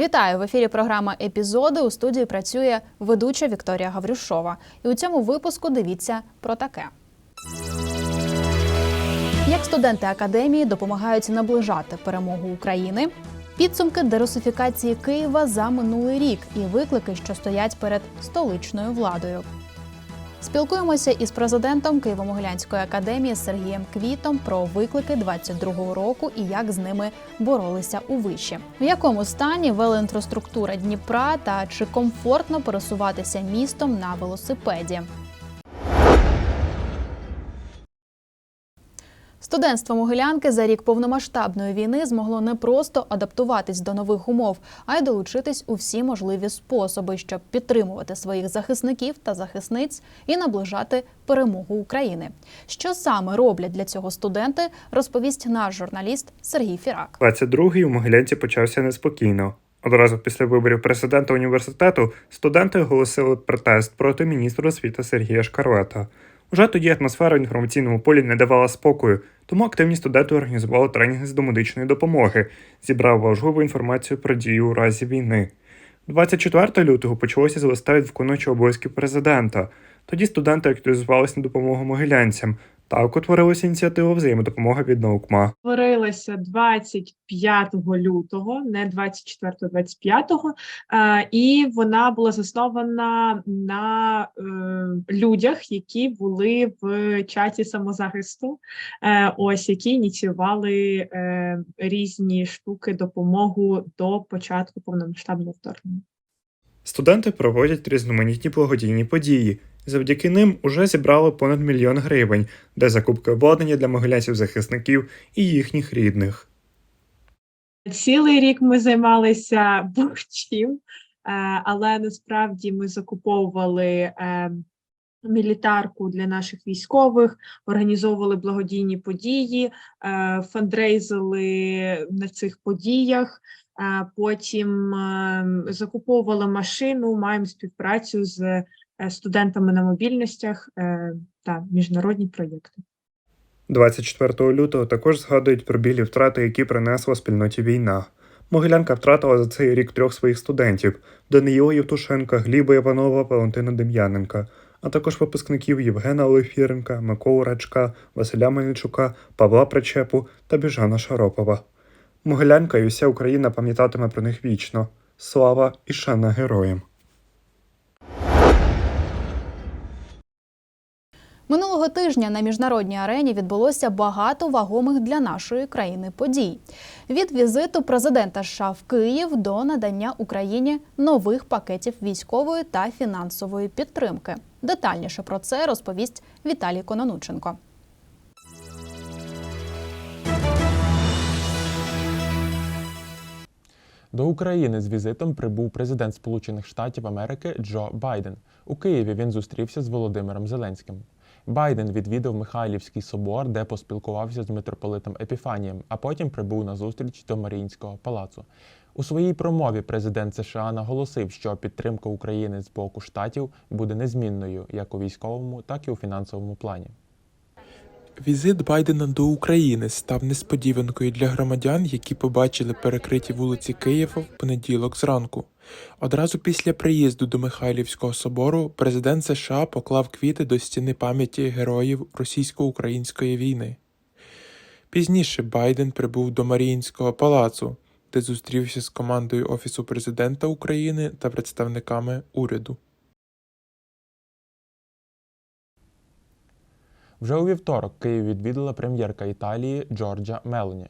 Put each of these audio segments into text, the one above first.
Вітаю в ефірі. Програма епізоди. У студії працює ведуча Вікторія Гаврюшова. І у цьому випуску дивіться про таке. Як студенти академії допомагають наближати перемогу України, підсумки дерусифікації Києва за минулий рік і виклики, що стоять перед столичною владою. Спілкуємося із президентом Києво-Могилянської академії Сергієм Квітом про виклики 22-го року і як з ними боролися у виші. В якому стані велоінфраструктура Дніпра та чи комфортно пересуватися містом на велосипеді? Студентство Могилянки за рік повномасштабної війни змогло не просто адаптуватись до нових умов, а й долучитись у всі можливі способи, щоб підтримувати своїх захисників та захисниць і наближати перемогу України. Що саме роблять для цього студенти, розповість наш журналіст Сергій Фірак. 22-й у Могилянці почався неспокійно. Одразу після виборів президента університету студенти оголосили протест проти міністра освіти Сергія Шкарлета. Уже тоді атмосфера в інформаційному полі не давала спокою, тому активні студенти організували тренінги з домедичної допомоги, зібрав важливу інформацію про дію у разі війни. 24 лютого почалося з листа від виконуючого обов'язки президента. Тоді студенти активізувалися на допомогу могилянцям. Так утворилася ініціатива взаємодопомоги від наукма. створилася 25 лютого, не 24 25 е, і вона була заснована на е, людях, які були в чаті самозахисту, е, ось які ініціювали різні штуки допомогу до початку повномасштабного вторгнення. Студенти проводять різноманітні благодійні події. Завдяки ним уже зібрали понад мільйон гривень для закупки обладнання для могилянців захисників і їхніх рідних. Цілий рік ми займалися будь-чим, е, але насправді ми закуповували е, мілітарку для наших військових, організовували благодійні події, е, фандрейзили на цих подіях. е, Потім е, закуповували машину, маємо співпрацю з студентами на мобільностях та міжнародні проєкти. 24 лютого також згадують про білі втрати, які принесла спільноті війна. Могилянка втратила за цей рік трьох своїх студентів: Даниїла Євтушенка, Гліба Іванова, Валентина Дем'яненка, а також випускників Євгена Олефіренка, Миколу Рачка, Василя Мельничука, Павла Причепу та Біжана Шаропова. Могилянка і вся Україна пам'ятатиме про них вічно. Слава і шана героям! Минулого тижня на міжнародній арені відбулося багато вагомих для нашої країни подій. Від візиту президента США в Київ до надання Україні нових пакетів військової та фінансової підтримки. Детальніше про це розповість Віталій Кононученко. До України з візитом прибув президент Сполучених Штатів Америки Джо Байден. У Києві він зустрівся з Володимиром Зеленським. Байден відвідав Михайлівський собор, де поспілкувався з митрополитом Епіфанієм, а потім прибув на зустріч до Маріїнського палацу. У своїй промові президент США наголосив, що підтримка України з боку штатів буде незмінною як у військовому, так і у фінансовому плані. Візит Байдена до України став несподіванкою для громадян, які побачили перекриті вулиці Києва в понеділок зранку. Одразу після приїзду до Михайлівського собору президент США поклав квіти до стіни пам'яті героїв російсько-української війни. Пізніше Байден прибув до Маріїнського палацу, де зустрівся з командою Офісу президента України та представниками уряду. Вже у вівторок Київ відвідала прем'єрка Італії Джорджа Мелоні.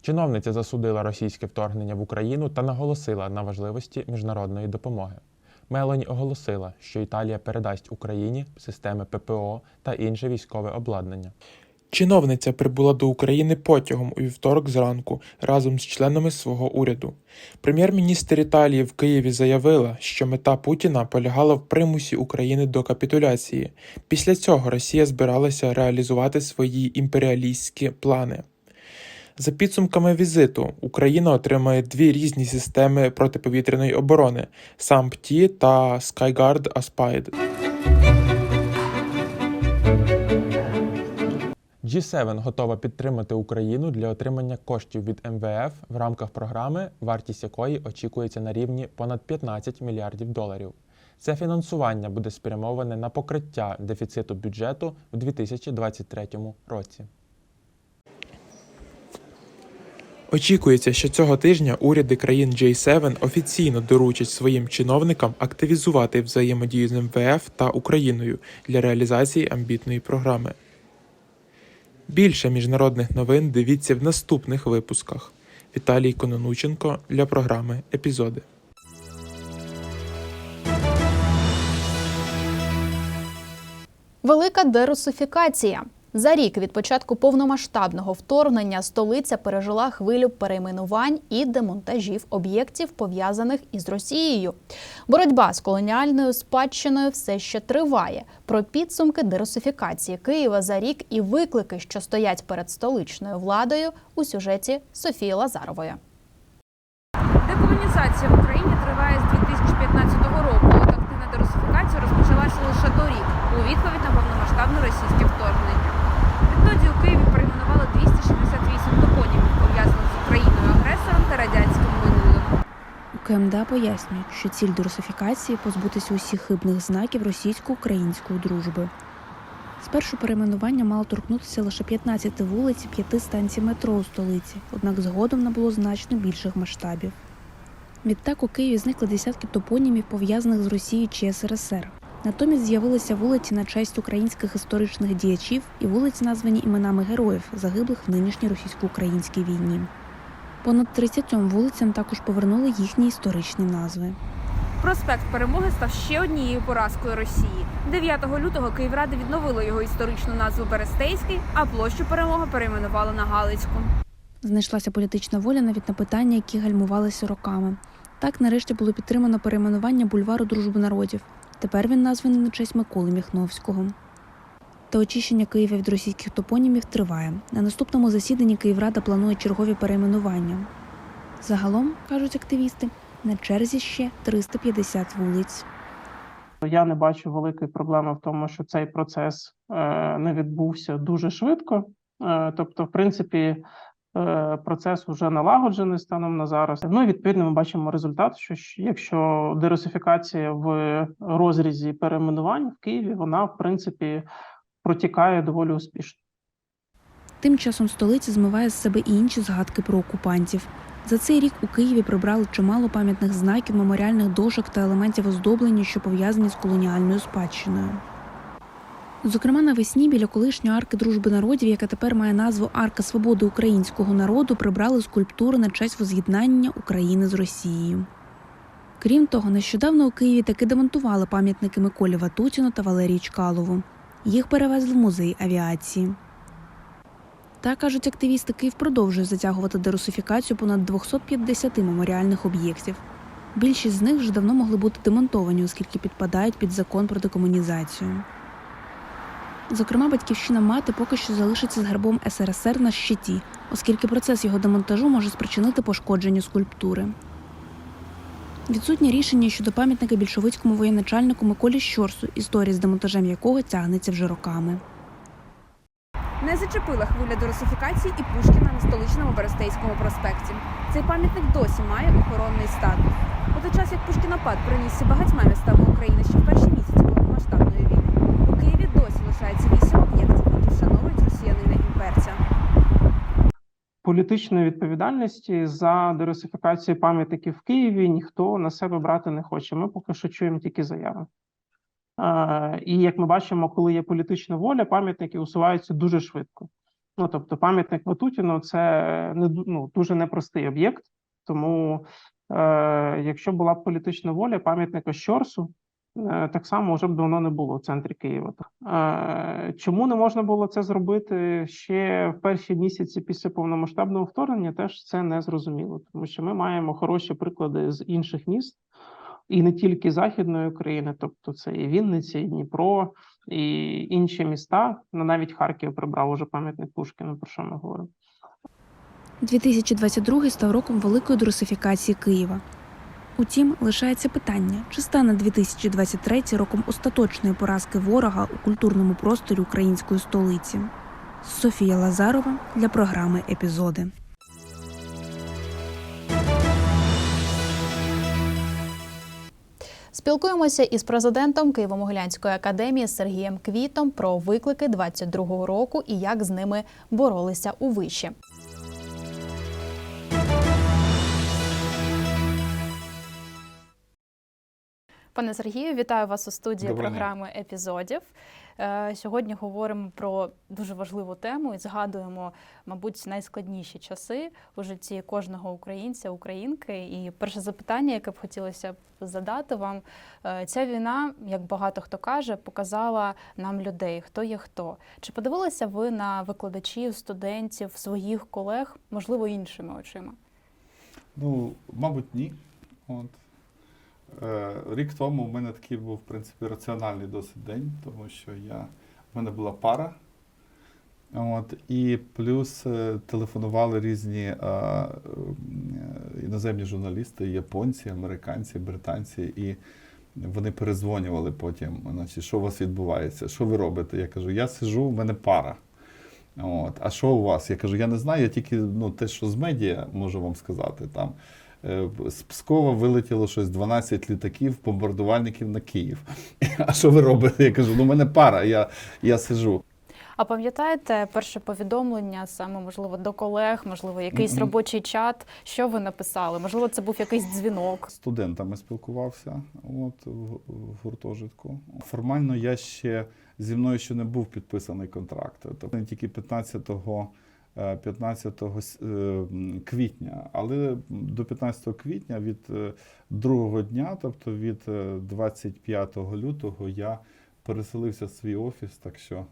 Чиновниця засудила російське вторгнення в Україну та наголосила на важливості міжнародної допомоги. Мелоні оголосила, що Італія передасть Україні системи ППО та інше військове обладнання. Чиновниця прибула до України потягом у вівторок зранку разом з членами свого уряду. Прем'єр-міністр Італії в Києві заявила, що мета Путіна полягала в примусі України до капітуляції. Після цього Росія збиралася реалізувати свої імперіалістські плани. За підсумками візиту, Україна отримає дві різні системи протиповітряної оборони САМПТІ та Skyguard Aspide. G7 готова підтримати Україну для отримання коштів від МВФ в рамках програми, вартість якої очікується на рівні понад 15 мільярдів доларів. Це фінансування буде спрямоване на покриття дефіциту бюджету в 2023 році. Очікується, що цього тижня уряди країн J7 офіційно доручать своїм чиновникам активізувати взаємодію з МВФ та Україною для реалізації амбітної програми. Більше міжнародних новин дивіться в наступних випусках. Віталій Кононученко для програми Епізоди. Велика дерусифікація. За рік від початку повномасштабного вторгнення столиця пережила хвилю перейменувань і демонтажів об'єктів, пов'язаних із Росією. Боротьба з колоніальною спадщиною все ще триває. Про підсумки дерусифікації Києва за рік і виклики, що стоять перед столичною владою, у сюжеті Софії Лазарової. Декомунізація в Україні триває з 2015 року. Активна дерусифікація розпочалася лише торік, у відповідь на повномасштабне російське вторгнення. Відтоді у Києві перейменували 268 топонімів, пов'язаних з Україною-агресором та радянським минулим. У КМДА пояснюють, що ціль дерусифікації позбутися усіх хибних знаків російсько-української дружби. Спершу перейменування мало торкнутися лише 15 вулиць і 5 станцій метро у столиці, однак згодом набуло значно більших масштабів. Відтак у Києві зникли десятки топонімів, пов'язаних з Росією чи СРСР. Натомість з'явилися вулиці на честь українських історичних діячів і вулиці, названі іменами героїв, загиблих в нинішній російсько-українській війні. Понад 30 вулицям також повернули їхні історичні назви. Проспект Перемоги став ще однією поразкою Росії. 9 лютого Київрада відновила його історичну назву Берестейський, а площу перемоги перейменувала на Галицьку. Знайшлася політична воля навіть на питання, які гальмувалися роками. Так, нарешті було підтримано перейменування бульвару Дружби народів. Тепер він названий на честь Миколи Міхновського. Та очищення Києва від російських топонімів триває. На наступному засіданні Київрада планує чергові перейменування. Загалом, кажуть активісти, на черзі ще 350 вулиць. Я не бачу великої проблеми в тому, що цей процес е, не відбувся дуже швидко. Е, тобто, в принципі, е, процес вже налагоджений станом на зараз. Ну і відповідно ми бачимо результат, що якщо дерусифікація в розрізі перейменувань в Києві, вона в принципі протікає доволі успішно. Тим часом столиця змиває з себе і інші згадки про окупантів. За цей рік у Києві прибрали чимало пам'ятних знаків, меморіальних дошок та елементів оздоблення, що пов'язані з колоніальною спадщиною. Зокрема, навесні біля колишньої арки дружби народів, яка тепер має назву Арка Свободи українського народу, прибрали скульптури на честь воз'єднання України з Росією. Крім того, нещодавно у Києві таки демонтували пам'ятники Миколі Ватутіну та Валерії Чкалову. Їх перевезли в музей авіації. Та кажуть активісти, Київ продовжує затягувати дерусифікацію понад 250 меморіальних об'єктів. Більшість з них вже давно могли бути демонтовані, оскільки підпадають під закон про декомунізацію. Зокрема, батьківщина мати поки що залишиться з гербом СРСР на щиті, оскільки процес його демонтажу може спричинити пошкодження скульптури. Відсутнє рішення щодо пам'ятника більшовицькому воєначальнику Миколі Щорсу, історія з демонтажем якого тягнеться вже роками. Не зачепила хвиля до русифікації і Пушкіна на столичному Берестейському проспекті. Цей пам'ятник досі має охоронний статус. У той час, як Пушкінопад принісся багатьма містами України ще в перші місяці повномасштабної війни, у Києві досі лишається вісім об'єктів, які вшановують росіянина імперця. Політичної відповідальності за дерусифікацію пам'ятників в Києві ніхто на себе брати не хоче. Ми поки що чуємо тільки заяви. Е, і як ми бачимо, коли є політична воля, пам'ятники усуваються дуже швидко. Ну тобто, пам'ятник Ватутіну це не ну, дуже непростий об'єкт. Тому, е, якщо була б політична воля, пам'ятника Щорсу так само вже б давно не було в центрі Києва. Е, Чому не можна було це зробити ще в перші місяці після повномасштабного вторгнення? Теж це не зрозуміло, тому що ми маємо хороші приклади з інших міст, і не тільки західної України, тобто це і Вінниця, і Дніпро, і інші міста. Ну навіть Харків прибрав уже пам'ятник Пушкіну, про що ми говоримо. 2022 став роком великої дерусифікації Києва. Утім, лишається питання, чи стане 2023 роком остаточної поразки ворога у культурному просторі української столиці. Софія Лазарова для програми Епізоди. Спілкуємося із президентом Києво-Могилянської академії Сергієм Квітом про виклики 22-го року і як з ними боролися у виші. Пане Сергію, вітаю вас у студії дня. програми епізодів. Е, Сьогодні говоримо про дуже важливу тему і згадуємо, мабуть, найскладніші часи у житті кожного українця, українки. І перше запитання, яке б хотілося б задати вам, е, ця війна, як багато хто каже, показала нам людей, хто є хто. Чи подивилися ви на викладачів, студентів, своїх колег, можливо, іншими очима? Ну, мабуть, ні. От. Е, рік тому в мене такий був, в принципі, раціональний досить день, тому що я, в мене була пара. От, і плюс е, телефонували різні е, е, іноземні журналісти, японці, американці, британці, і вони перезвонювали потім, значить, що у вас відбувається, що ви робите? Я кажу, я сижу, в мене пара. От. А що у вас? Я кажу, я не знаю, я тільки ну, те, що з медіа можу вам сказати. Там з Пскова вилетіло щось 12 літаків, бомбардувальників на Київ. А що ви робите? Я кажу, ну в мене пара, я, я сиджу. А пам'ятаєте перше повідомлення, саме можливо до колег, можливо, якийсь робочий чат? Що ви написали? Можливо, це був якийсь дзвінок. З студентами спілкувався от, в, в гуртожитку. Формально я ще зі мною ще не був підписаний контракт. Тобто тільки 15 е, 15 с- е, квітня, але до 15 квітня від е, другого дня, тобто від е, 25 лютого, я переселився в свій офіс, так що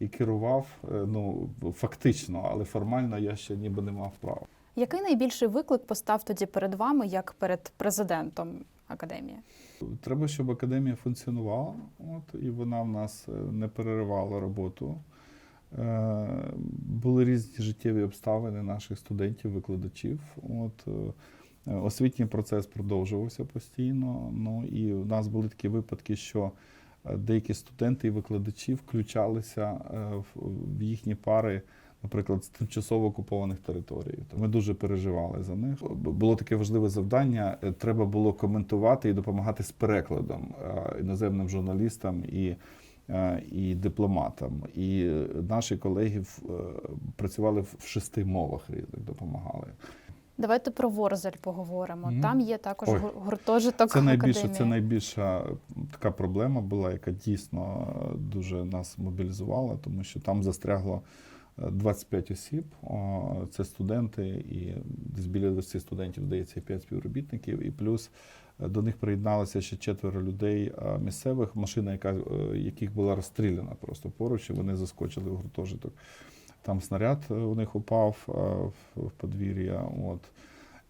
і керував, е, ну фактично, але формально я ще ніби не мав права. Який найбільший виклик постав тоді перед вами, як перед президентом академії? Треба, щоб академія функціонувала, от, і вона в нас е, не переривала роботу. Е, були різні життєві обставини наших студентів, викладачів. От, е, освітній процес продовжувався постійно. Ну, і у нас були такі випадки, що е, деякі студенти і викладачі включалися в- їхні пари, наприклад, з тимчасово окупованих територій. То Ми дуже переживали за них. Було таке важливе завдання. Треба було коментувати і допомагати з перекладом іноземним журналістам і, і дипломатам. І е, наші колеги е, працювали в шести мовах різних, допомагали. Давайте про Ворзель поговоримо. Мгм. Там є також Ой. гуртожиток Це найбільша, академії. це найбільша така проблема була, яка дійсно е, дуже нас мобілізувала, тому що там застрягло е, 25 осіб. Це студенти, і десь біля 20 студентів, здається, 5 співробітників. І плюс е, до них приєдналося ще четверо людей е, місцевих, машина, яка, е, яких була розстріляна просто поруч, і вони заскочили в гуртожиток. Там снаряд у них упав в- подвір'я. От.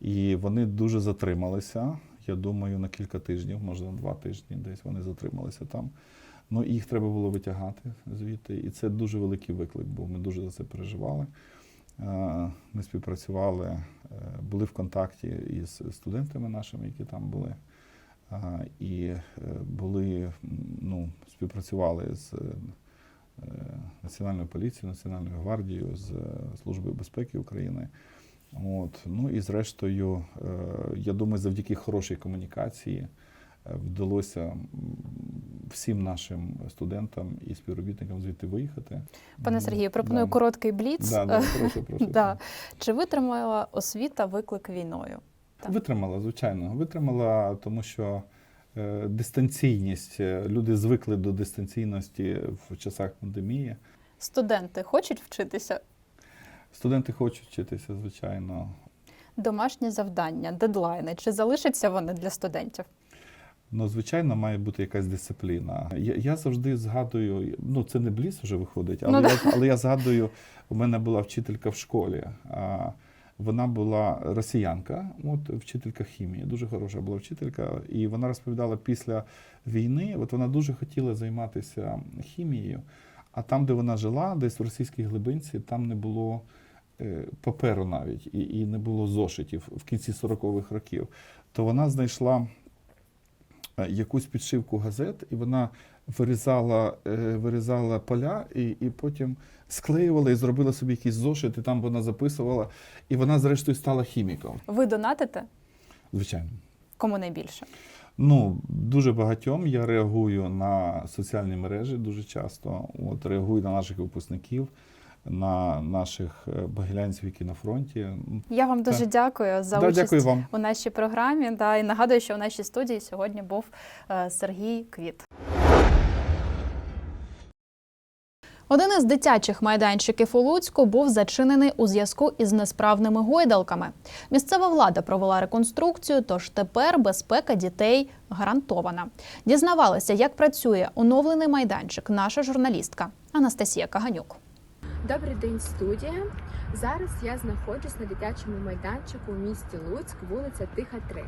І вони дуже затрималися. Я думаю, на кілька тижнів, може два тижні, десь вони затрималися там. Ну, їх треба було витягати звідти. І це дуже великий виклик був. Ми дуже за це переживали. Е, Ми співпрацювали, е, були в контакті із студентами нашими, які там були. Е, І були, ну, співпрацювали з Національною поліцією, Національною гвардією, з Службою безпеки України. От. Ну і зрештою, я думаю, завдяки хорошій комунікації вдалося всім нашим студентам і співробітникам звідти виїхати. Пане Сергію, пропоную да. короткий бліц. Да, да, прошу, прошу. Да. Чи витримала освіта виклик війною? Так. Витримала, звичайно. Витримала, тому що е, дистанційність, е, люди звикли до дистанційності в часах пандемії. Студенти хочуть вчитися? Студенти хочуть вчитися, звичайно. Домашні завдання, дедлайни. Чи залишаться вони для студентів? Ну, звичайно, має бути якась дисципліна. Я, я завжди згадую, ну це не бліс вже виходить, але, Ну, я, але я згадую, у мене була вчителька в школі. А, вона була росіянка, от вчителька хімії, дуже хороша була вчителька. І вона розповідала після війни, от вона дуже хотіла займатися хімією. А там, де вона жила, десь в російській глибинці, там не було е, паперу навіть, і, і не було зошитів в кінці 40-х років. То вона знайшла якусь підшивку газет, і вона вирізала, е, вирізала поля і, і потім склеювала і зробила собі якийсь зошит, і там вона записувала. І вона, зрештою, стала хіміком. Ви донатите? Звичайно. Кому найбільше? Ну, дуже багатьом я реагую на соціальні мережі дуже часто. От реагую на наших випускників, на наших е, багилянців, які на фронті. Я вам дуже дякую за Да, участь дякую вам. у нашій програмі. Да, і нагадую, що у нашій студії сьогодні був е, Сергій Квіт. Один із дитячих майданчиків у Луцьку був зачинений у зв'язку із несправними гойдалками. Місцева влада провела реконструкцію, тож тепер безпека дітей гарантована. Дізнавалася, як працює оновлений майданчик, наша журналістка Анастасія Каганюк. Добрий день, студія. Зараз я знаходжусь на дитячому майданчику у місті Луцьк, вулиця Тиха 3.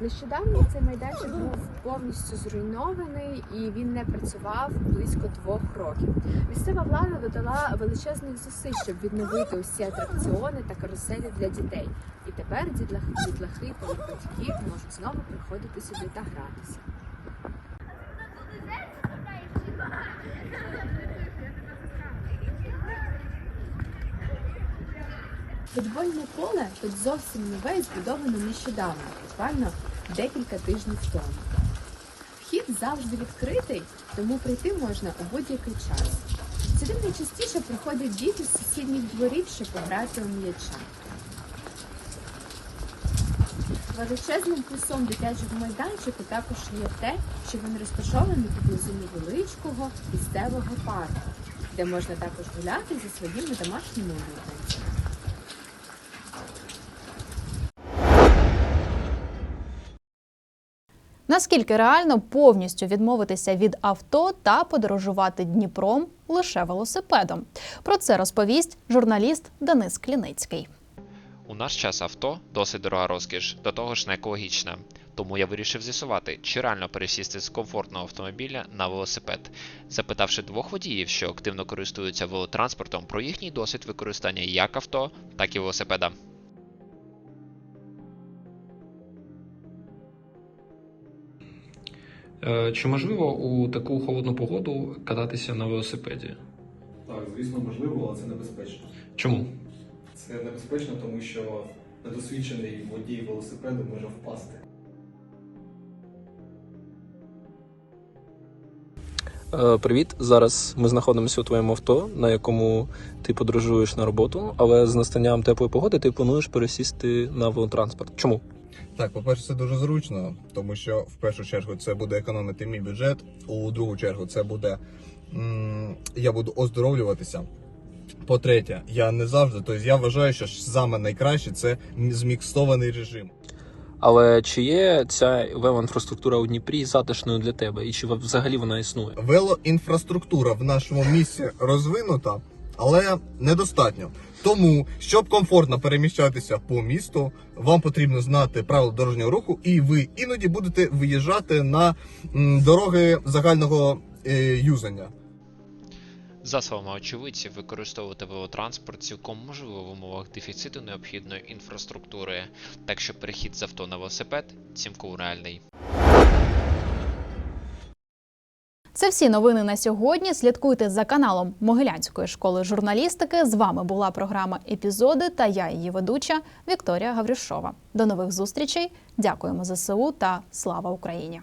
Нещодавно цей майданчик був повністю зруйнований і він не працював близько двох років. Місцева влада додала величезних зусиль, щоб відновити усі атракціони та каруселі для дітей. І тепер дітлахи, батьків можуть знову приходити сюди та гратися. Футбольне поле тут зовсім нове і збудовано нещодавно, буквально декілька тижнів тому. Вхід завжди відкритий, тому прийти можна у будь-який час. Сюди найчастіше приходять діти з сусідніх дворів, щоб пограти у м'яча. Величезним плюсом дитячого майданчику також є те, що він розташований поблизу невеличкого місцевого парку, де можна також гуляти зі своїми домашніми улюбленцями. Наскільки реально повністю відмовитися від авто та подорожувати Дніпром лише велосипедом? Про це розповість журналіст Денис Кліницький. У наш час авто досить дорога розкіш, до того ж не екологічна. Тому я вирішив з'ясувати, чи реально пересісти з комфортного автомобіля на велосипед, запитавши двох водіїв, що активно користуються велотранспортом, про їхній досвід використання як авто, так і велосипеда. Чи можливо у таку холодну погоду кататися на велосипеді? Так, звісно, можливо, але це небезпечно. Чому? Це небезпечно, тому що недосвідчений водій велосипеду може впасти. Е, Привіт. Зараз ми знаходимося у твоєму авто, на якому ти подорожуєш на роботу, але з настанням теплої погоди ти плануєш пересісти на велотранспорт. Чому? Так, по-перше, це дуже зручно, тому що в першу чергу це буде економити мій бюджет. У другу чергу це буде я буду оздоровлюватися. По-третє, я не завжди, тобто я вважаю, що саме найкраще це зміксований режим. Але чи є ця велоінфраструктура у Дніпрі затишною для тебе, і чи взагалі вона існує? Велоінфраструктура в нашому місті розвинута, але недостатньо. Тому, щоб комфортно переміщатися по місту, вам потрібно знати правила дорожнього руху, і ви іноді будете виїжджати на дороги загального е, юзання. За словами очевидців, використовувати велотранспорт цілком можливо в умовах дефіциту необхідної інфраструктури, так що перехід з авто на велосипед цілком реальний. Це всі новини на сьогодні. Слідкуйте за каналом Могилянської школи журналістики. З вами була програма Епізоди та я, її ведуча Вікторія Гаврюшова. До нових зустрічей. Дякуємо ЗСУ та слава Україні!